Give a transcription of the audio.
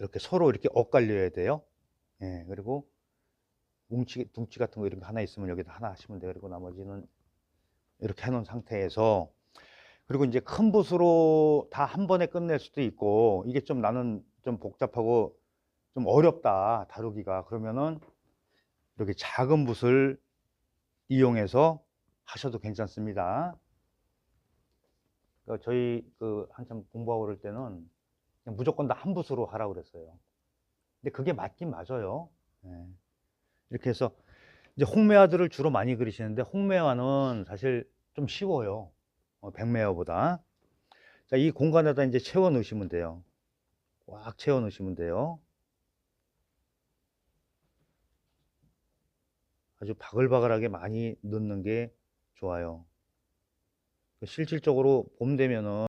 이렇게 서로 이렇게 엇갈려야 돼요. 예, 그리고 뭉치, 둥치 같은 거 이렇게 하나 있으면 여기다 하나 하시면 돼요. 그리고 나머지는 이렇게 해놓은 상태에서 그리고 이제 큰 붓으로 다 한 번에 끝낼 수도 있고 이게 좀 나는 좀 복잡하고 좀 어렵다 다루기가 그러면은 이렇게 작은 붓을 이용해서 하셔도 괜찮습니다. 그러니까 저희 그 한참 공부하고 그럴 때는 무조건 다 한 붓으로 하라고 그랬어요. 근데 그게 맞긴 맞아요. 예. 이렇게 해서 이제 홍매화들을 주로 많이 그리시는데 홍매화는 사실 좀 쉬워요. 어, 백매화보다. 자, 이 공간에다 이제 채워 넣으시면 돼요. 꽉 채워 넣으시면 돼요. 아주 바글바글하게 많이 넣는 게 좋아요. 실질적으로 봄 되면은